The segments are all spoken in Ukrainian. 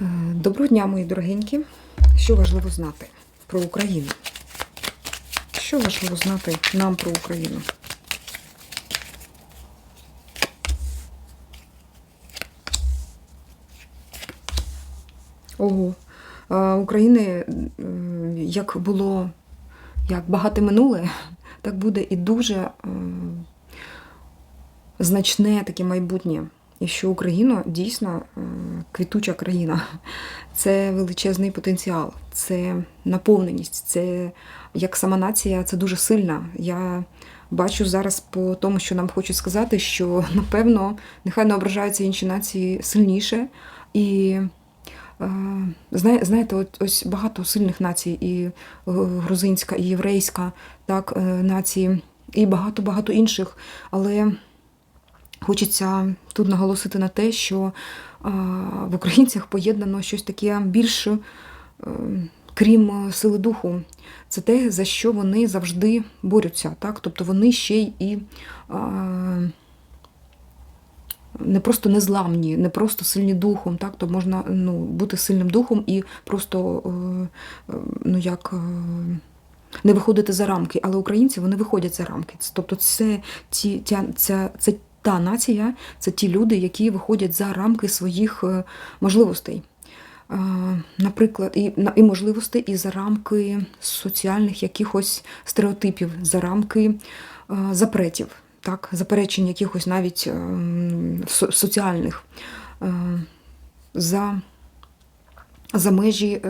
Е, Доброго дня, мої дорогенькі. Що важливо знати про Україну? Що важливо знати нам про Україну? Ого, А, України, е, як було як багате минуле, так буде і дуже е, значне таке майбутнє. І що Україна дійсно е, квітуча країна. Це величезний потенціал, це наповненість, це як сама нація, це дуже сильна. Я бачу зараз по тому, що нам хочуть сказати, що напевно нехай не ображаються інші нації сильніше. І е, знаєте, от ось багато сильних націй, і е, грузинська, і єврейська, так, е, нації, і багато-багато інших. Але Хочеться тут наголосити на те, що в українцях поєднано щось таке більше, е, крім сили духу. Це те, за що вони завжди борються. Так? Тобто вони ще й і не просто незламні, не просто сильні духом. Так? То можна ну, бути сильним духом і просто е, е, ну, як. е, не виходити за рамки, але українці вони виходять за рамки. Тобто, це ті, ця, ця, це та нація, це ті люди, які виходять за рамки своїх е, можливостей. Е, Наприклад, і, і можливостей, і за рамки соціальних якихось стереотипів, за рамки е, запретів, так, заперечень якихось навіть е, соціальних, за, за межі.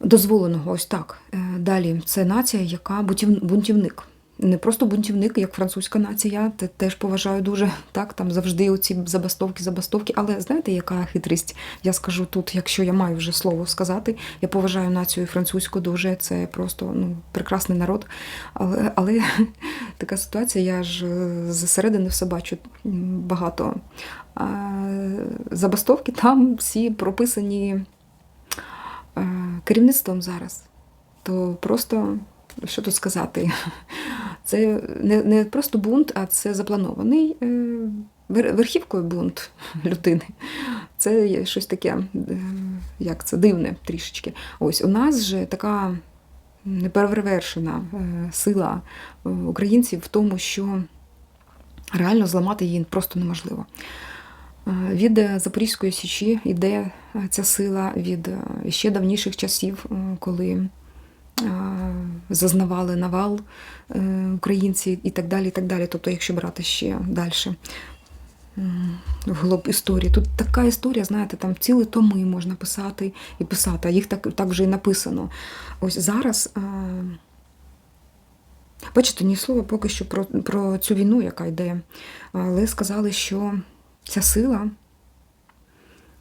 дозволеного ось так. Далі це нація, яка бунтівник. Не просто бунтівник, як французька нація, те теж поважаю дуже так. Там завжди оці забастовки, забастовки. Але знаєте, яка хитрість? Я скажу тут, якщо я маю вже слово сказати, я поважаю націю французьку дуже. Це просто ну прекрасний народ. Але, але така ситуація, я ж е, зсередини все бачу багато. А, забастовки там всі прописані е, керівництвом зараз, то просто що тут сказати? Це не, не просто бунт, а це запланований е, верхівкою бунт людини. Це є щось таке, е, як це дивне трішечки. Ось у нас же така неперевершена е, сила українців в тому, що реально зламати її просто неможливо. Від Запорізької січі йде ця сила від ще давніших часів, коли зазнавали навал е, українці і так далі. і так далі. Тобто, якщо брати ще далі вглоб історії. Тут така історія, знаєте, там цілі томи можна писати і писати, а їх так, так вже і написано. Ось зараз. е, Бачите, ні слова поки що про, про цю війну, яка йде. Але сказали, що ця сила,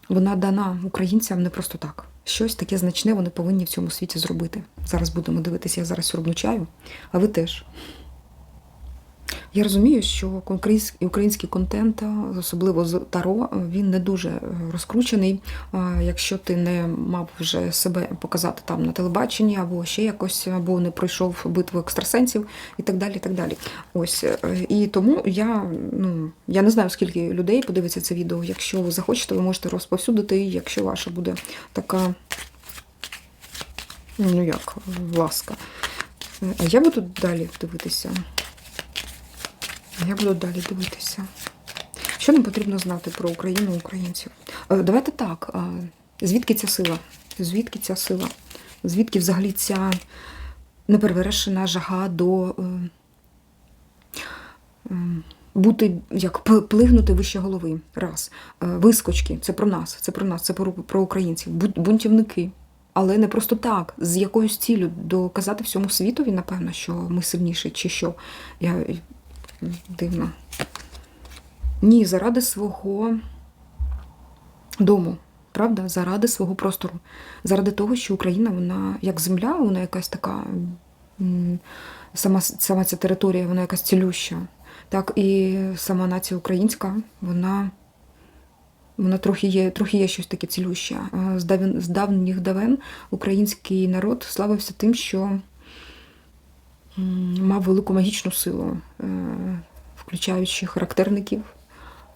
вона дана українцям не просто так. Щось таке значне вони повинні в цьому світі зробити. Зараз будемо дивитися, я зараз сьорбну чаю, а ви теж. Я розумію, що український, контент, особливо з Таро, він не дуже е, розкручений. Якщо ти не мав вже себе показати там на телебаченні, або ще якось, або не пройшов битву екстрасенсів і так далі. І так далі. Ось е, і тому я ну я не знаю, скільки людей подивиться це відео. Якщо ви захочете, ви можете розповсюдити, якщо ваша буде така, ну як, ласка. Е, А я буду далі дивитися. Я буду далі дивитися. Що нам потрібно знати про Україну українців? Е, Давайте так. е, Звідки ця сила? Звідки ця сила? Звідки взагалі ця неперевершена жага до е, е, бути, як плигнути вище голови? Раз. Е, Вискочки, це про нас, це про нас, це про українців. Бунтівники. Але не просто так, з якоюсь ціллю доказати всьому світові, напевно, що ми сильніші, чи що. Я дивно. Ні, заради свого дому, правда? Заради свого простору. Заради того, що Україна, вона як земля, вона якась така, сама, сама ця територія, вона якась цілюща. Так, і сама нація українська, вона, вона трохи є, трохи є щось таке цілюще. З, давніх давен український народ славився тим, що мав велику магічну силу, е, включаючи характерників,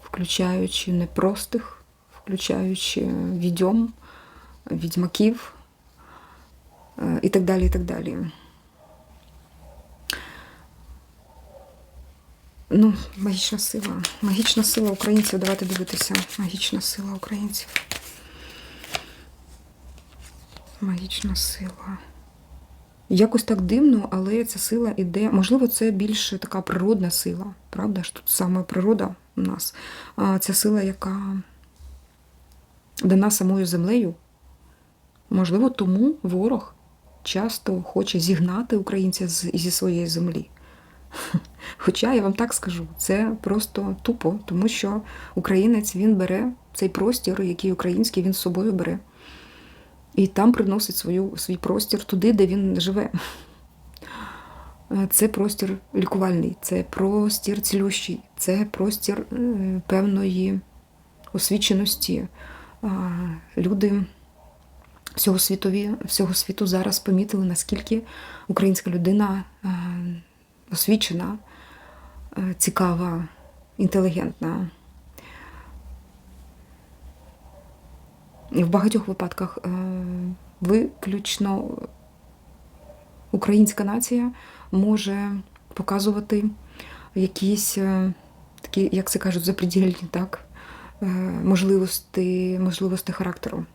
включаючи непростих, включаючи відьом, відьмаків е, і так далі. і так далі. Ну, магічна сила. Магічна сила українців. Давайте дивитися. Магічна сила українців. Магічна сила. Якось так дивно, але ця сила іде. Можливо, це більше така природна сила. Правда ж? Тут саме природа у нас. Ця сила, яка дана самою землею. Можливо, тому ворог часто хоче зігнати українця зі своєї землі. Хоча я вам так скажу, це просто тупо, тому що українець він бере цей простір, який український, він з собою бере. І там приносить свою, свій простір туди, де він живе. Е, Це простір лікувальний, це простір цілющий, це простір е, певної освіченості. Люди всього, світові, всього світу зараз помітили, наскільки українська людина е, освічена, е, цікава, інтелігентна. І в багатьох випадках е, виключно українська нація може показувати якісь е, такі, як це кажуть, запредільні так, е, можливості, можливості характеру.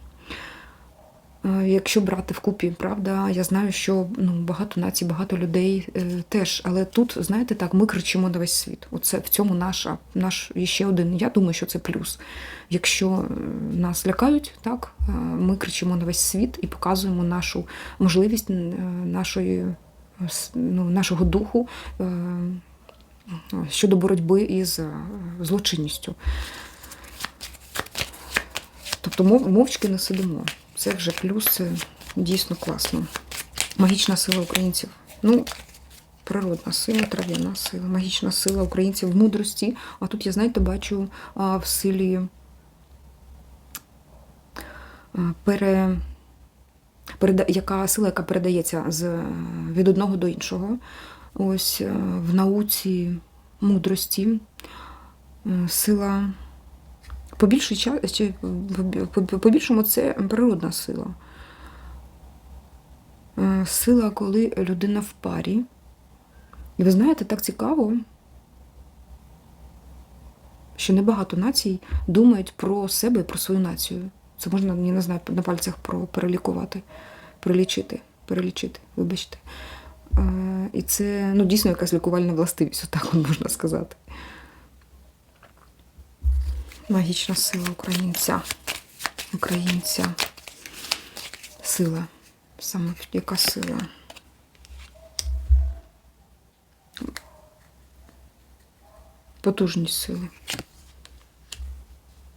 Якщо брати вкупі, правда, я знаю, що ну, багато націй, багато людей е, теж. Але тут, знаєте, так, ми кричимо на весь світ. Оце в цьому наша, наш ще один. Я думаю, що це плюс. Якщо е, нас лякають, так, е, ми кричимо на весь світ і показуємо нашу можливість е, нашої, ну, нашого духу е, щодо боротьби із злочинністю. Тобто мов, мовчки не сидимо. Це вже плюс, це дійсно класно. Магічна сила українців. Ну, природна сила, трав'яна сила, магічна сила українців в мудрості. А тут я, знаєте, бачу а, в силі пере, яка сила, яка передається з, від одного до іншого. Ось в науці мудрості, сила. По більшій ча- чи по- по- по більшому це природна сила. Е, Сила, коли людина в парі. І ви знаєте, так цікаво, що небагато націй думають про себе і про свою націю. Це можна, я не знаю, на пальцях про перелікувати, перелічити, перелічити, вибачте. Е, І це ну, дійсно якась лікувальна властивість, отак от можна сказати. Магічна сила українця. Українця. Сила. Саме яка сила? Потужність сили.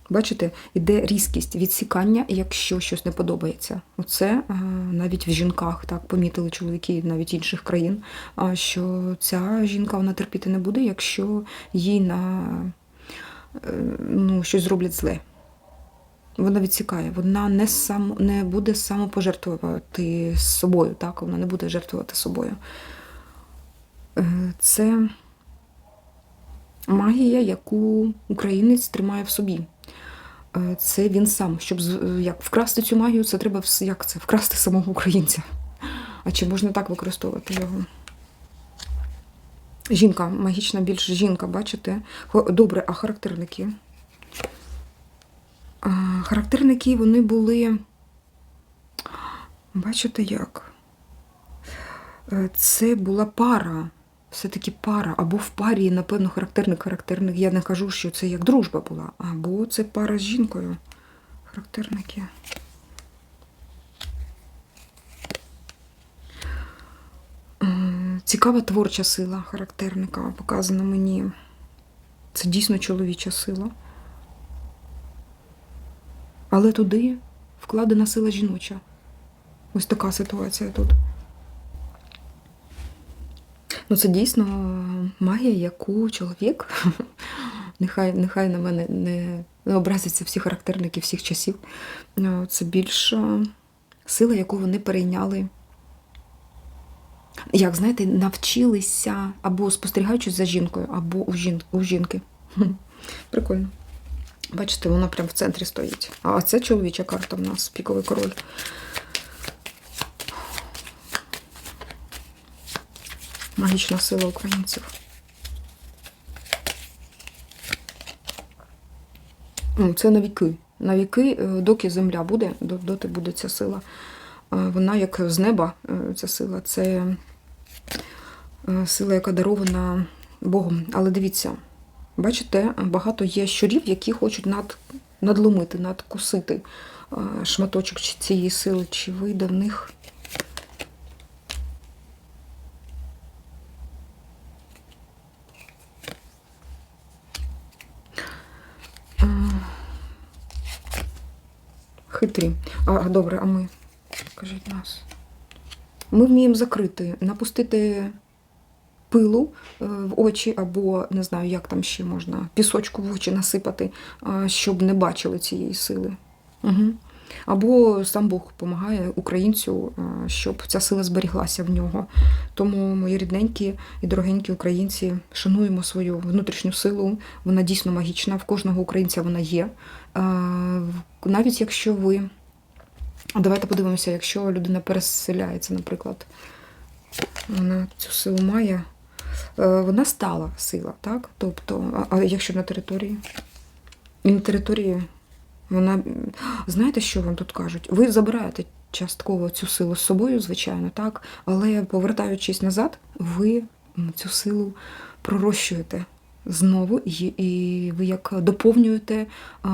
Бачите, іде різкість відсікання, якщо щось не подобається. Оце е, навіть в жінках так помітили чоловіки навіть інших країн, що ця жінка вона терпіти не буде, якщо їй на ну, щось зроблять зле. Вона відсікає, вона не сам не буде самопожертвувати собою, так? Вона не буде жертвувати собою. Е, Це магія, яку українець тримає в собі. Е, Це він сам. Щоб як вкрасти цю магію, це треба як це? Вкрасти самого українця. А чи можна так використовувати його? Жінка, магічна більш жінка, бачите? Добре, а характерники? Характерники вони були. Бачите як? Е, Це була пара. Все-таки пара. Або в парі, напевно, характерник, характерник. Я не кажу, що це як дружба була, або це пара з жінкою. Характерники. М, Цікава творча сила характерника показана мені. Це дійсно чоловіча сила. Але туди вкладена сила жіноча. Ось така ситуація тут. Ну, це дійсно магія, яку чоловік, нехай, нехай на мене не, не образяться всі характерники всіх часів. Е, Це більш е, сила, яку вони перейняли. Як знаєте, навчилися або спостерігаючи за жінкою, або у, жін, у жінки. Прикольно. Бачите, вона прямо в центрі стоїть. А це чоловіча карта в нас, піковий король. Магічна сила українців. Ну, Це на віки. На віки, е, доки земля буде, доти буде ця сила. Вона як з неба, е, ця сила, це е, сила, яка дарована Богом. Але дивіться, бачите, багато є щурів, які хочуть над, надломити, надкусити шматочок цієї сили, чи вийде в них. Е, Хитрі. А, добре, а ми? Кажіть нас. Ми вміємо закрити, напустити пилу е, в очі, або не знаю, як там ще можна, пісочку в очі насипати, щоб не бачили цієї сили. Угу. Або сам Бог допомагає українцю, е, щоб ця сила зберіглася в нього. Тому, мої рідненькі і дорогенькі українці, шануємо свою внутрішню силу. Вона дійсно магічна. В кожного українця вона є. Е, Навіть якщо ви. А Давайте подивимося, якщо людина переселяється, наприклад, вона цю силу має, е, вона стала сила, так? Тобто, а, а якщо на території? І на території вона. Знаєте, що вам тут кажуть? Ви забираєте частково цю силу з собою, звичайно, так, але повертаючись назад, ви цю силу пророщуєте знову, і, і ви як доповнюєте. е,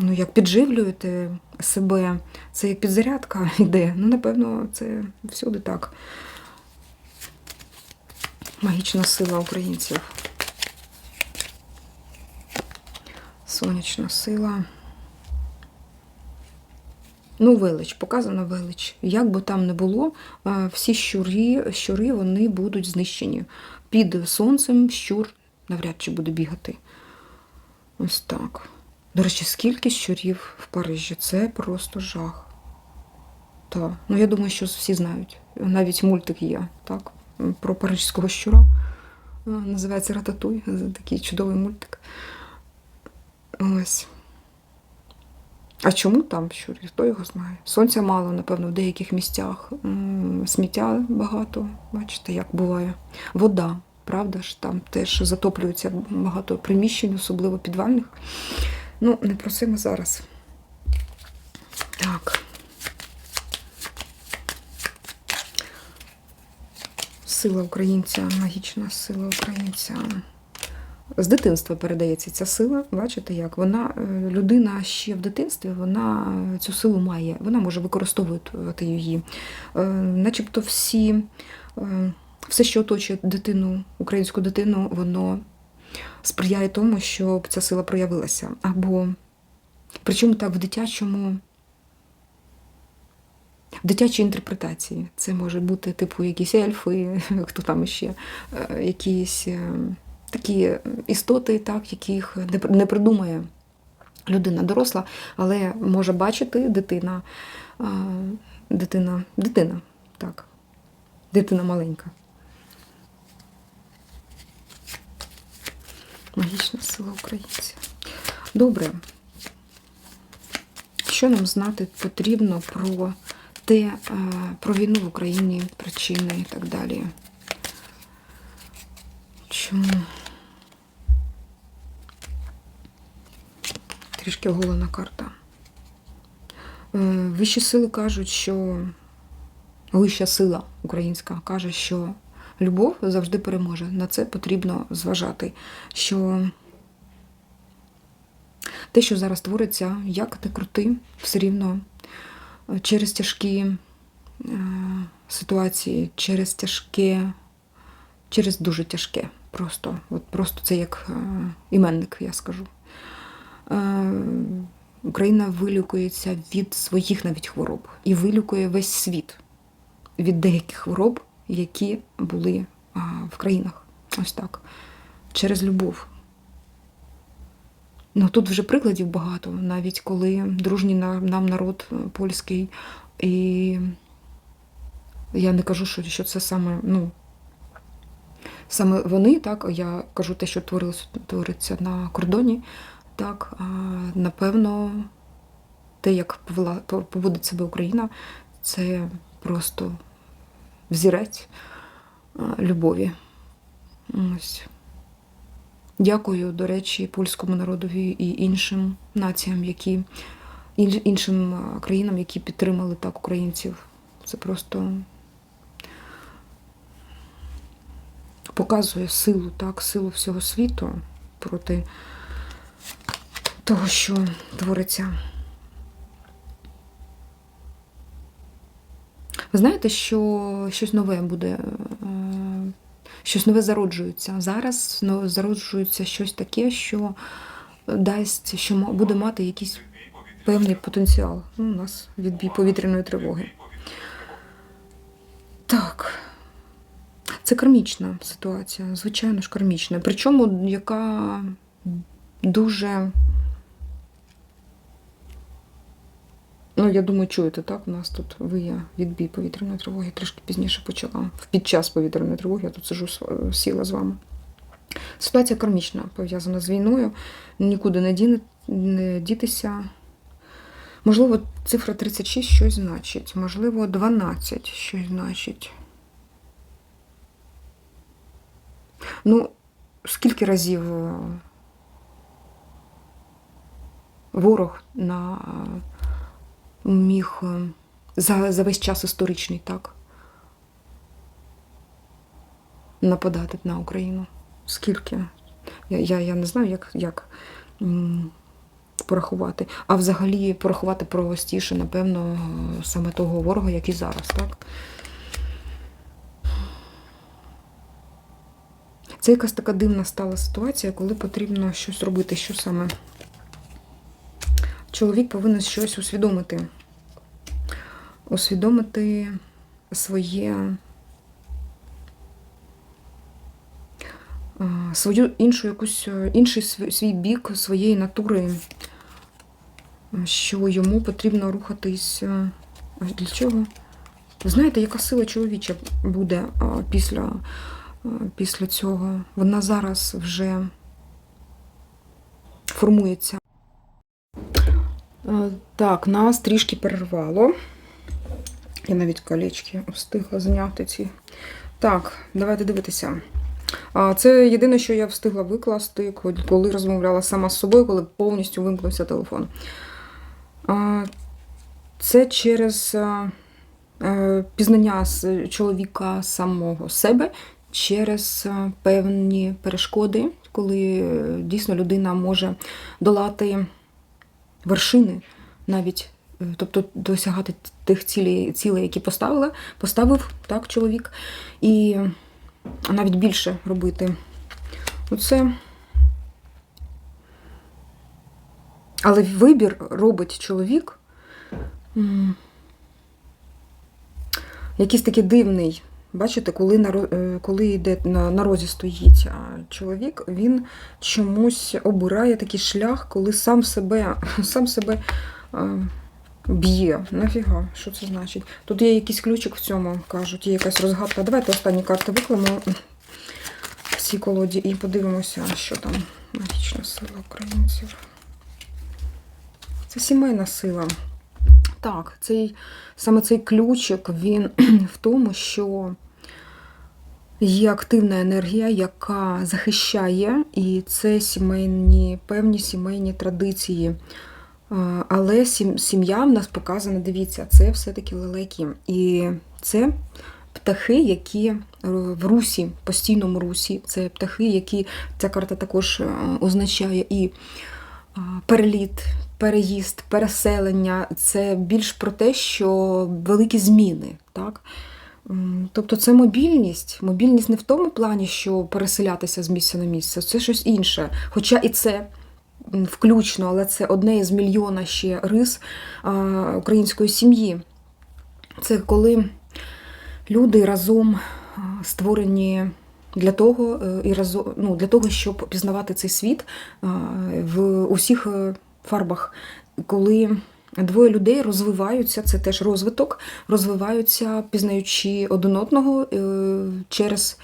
ну, як підживлюєте себе, це як підзарядка йде. Ну, напевно, це всюди так. Магічна сила українців. Сонячна сила. Ну, велич, показана велич. Як би там не було, е, всі щурі, щури вони будуть знищені. Під сонцем щур навряд чи буде бігати. Ось так. До речі, скільки щурів в Парижі? Це просто жах. Так. Ну, я думаю, що всі знають. Навіть мультик є, так? Про парижського щура. Е, Називається Рататуй. Такий чудовий мультик. Ось. А чому там щурі? Хто його знає? Сонця мало, напевно, в деяких місцях. Сміття багато. Бачите, як буває. Вода, правда ж, там теж затоплюється багато приміщень, особливо підвальних. Ну, не про це ми зараз. Так. Сила українця, магічна сила українця. З дитинства передається ця сила. Бачите, як вона е, людина ще в дитинстві, вона е, цю силу має, вона може використовувати її. Е, Начебто всі, все, що оточує дитину, українську дитину, воно сприяє тому, щоб ця сила проявилася. Або причому так в дитячому. В дитячій інтерпретації це може бути типу якісь ельфи, хто там ще, е, якісь е, такі істоти, так, яких не придумає людина доросла, але може бачити дитина, е, дитина, дитина, так, дитина маленька. Магічна сила українців. Добре. Що нам знати потрібно про те, е, про війну в Україні, причини і так далі? Чому? Трішки оголена карта. Е, Вищі сили кажуть, що вища сила українська каже, що любов завжди переможе. На це потрібно зважати. Що те, що зараз твориться, як ти крути, все рівно е, через тяжкі е, ситуації, через тяжке, через дуже тяжке. Просто, от просто це як е, іменник, я скажу. Україна вилікується від своїх навіть хвороб і вилікує весь світ від деяких хвороб, які були в країнах. Ось так. Через любов. Ну тут вже прикладів багато, навіть коли дружній на- нам народ е, польський, і я не кажу, що, це саме, ну, саме вони, так, я кажу те, що творилося, твориться на кордоні, так, а, напевно, те, як поводить себе Україна, це просто взірець любові. Ось. Дякую, до речі, польському народові і іншим націям, які іншим країнам, які підтримали так українців. Це просто показує силу, так, силу всього світу проти того, що твориться. Ви знаєте, що щось нове буде, е, щось нове зароджується. Зараз зароджується щось таке, що дасть, що буде мати якийсь певний потенціал. Ну, у нас відбій повітряної тривоги. Так. Це кармічна ситуація, звичайно ж, кармічна. Причому яка дуже. Ну, я думаю, чуєте, так? У нас тут виє відбій повітряної тривоги. Трішки пізніше почала. Під час повітряної тривоги я тут сижу сіла з вами. Ситуація кармічна, пов'язана з війною. Нікуди не, діне, не дітися. Можливо, цифра 36 щось значить, можливо, 12 щось значить. Ну, скільки разів е, ворог на міг е, за, за весь час історичний, так? Нападати на Україну. Скільки? Я, я, я не знаю, як, як порахувати. А взагалі порахувати простіше, напевно, саме того ворога, який зараз, так? Це якась така дивна стала ситуація, коли потрібно щось робити. Що саме? Чоловік повинен щось усвідомити. Усвідомити своє. Свою іншу якусь е, інший свій бік своєї натури, що йому потрібно рухатись. е, Для чого? Ви знаєте, яка сила чоловіча буде після після цього. Вона зараз вже формується. Е, Так, нас трішки перервало. Я навіть колечки встигла зняти ці. Так, давайте дивитися. Це єдине, що я встигла викласти, коли розмовляла сама з собою, коли повністю вимкнувся телефон. Це через е, пізнання чоловіка самого себе через певні перешкоди, коли е, дійсно людина може долати вершини, навіть, тобто досягати тих цілей, цілей, які поставила, поставив так, чоловік, і навіть більше робити. Оце. Але вибір робить чоловік. Якийсь такий дивний. Бачите, коли на, е, коли йде на, на розі стоїть чоловік, він чомусь обирає такий шлях, коли сам себе, сам себе б'є. Нафіга, що це значить? Тут є якийсь ключик в цьому, кажуть, є якась розгадка. Давайте останні карти викладемо в цій колоді і подивимося, що там магічна сила українців. Це сімейна сила. Так, цей, саме цей ключик, він в тому, що є активна енергія, яка захищає, і це сімейні, певні сімейні традиції. Але сім'я в нас показана, дивіться, це все-таки лелеки. І це птахи, які е, в русі, постійному русі. Це птахи, які ця карта також е, означає і переліт, переїзд, переселення. Це більш про те, що великі зміни. Так? Тобто це мобільність. Мобільність не в тому плані, що переселятися з місця на місце, це щось інше. Хоча і це включно, але це одне із мільйона ще рис української сім'ї. Це коли люди разом створені для того, е, і разом, ну, для того, щоб пізнавати цей світ в усіх е, фарбах, коли двоє людей розвиваються, це теж розвиток, розвиваються, пізнаючи один одного е, через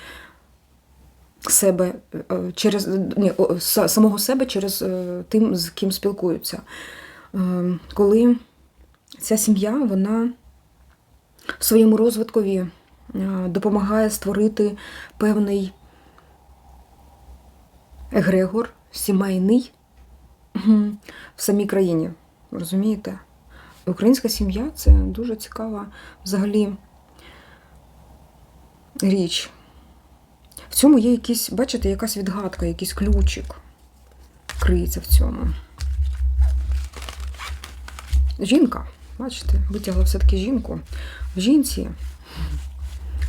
себе е, через ні, самого себе через е, тим, з ким спілкуються. Е, Коли ця сім'я, вона в своєму розвиткові допомагає створити певний егрегор сімейний в самій країні. Розумієте? Українська сім'я це дуже цікава взагалі річ. В цьому є якісь, бачите, якась відгадка, якийсь ключик криється в цьому. Жінка, бачите, витягла все-таки жінку. В жінці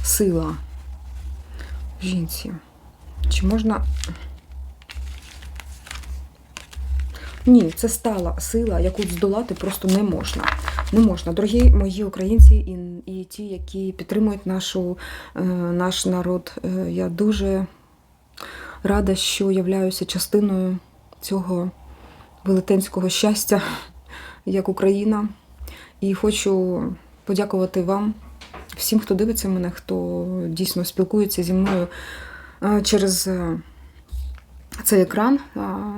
сила. В жінці. Чи можна. Ні, це стала сила, яку здолати просто не можна. Не можна. Дорогі мої українці і, і ті, які підтримують нашу, е, наш народ. Е, я дуже рада, що являюся частиною цього велетенського щастя, як Україна. І хочу подякувати вам, всім, хто дивиться мене, хто дійсно спілкується зі мною е, через. Е, цей екран.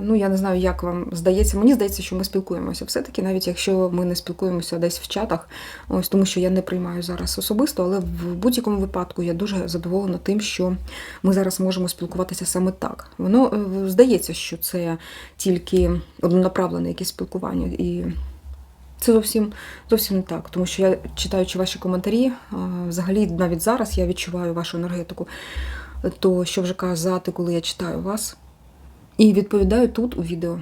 Ну, я не знаю, як вам здається. Мені здається, що ми спілкуємося все-таки, навіть якщо ми не спілкуємося десь в чатах, ось тому що я не приймаю зараз особисто, але в будь-якому випадку я дуже задоволена тим, що ми зараз можемо спілкуватися саме так. Воно е, здається, що це тільки однонаправлене якесь спілкування. І це зовсім зовсім не так, тому що я читаючи ваші коментарі, взагалі навіть зараз я відчуваю вашу енергетику. То що вже казати, коли я читаю вас. І відповідаю тут у відео.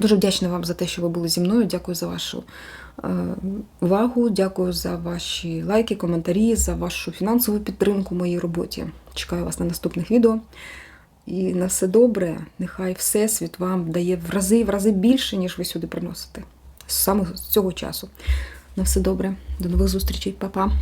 Дуже вдячна вам за те, що ви були зі мною. Дякую за вашу е, увагу, дякую за ваші лайки, коментарі, за вашу фінансову підтримку в моїй роботі. Чекаю вас на наступних відео. І на все добре, нехай Всесвіт вам дає в рази в рази більше, ніж ви сюди приносите. Саме з цього часу. На все добре. До нових зустрічей, Па-па.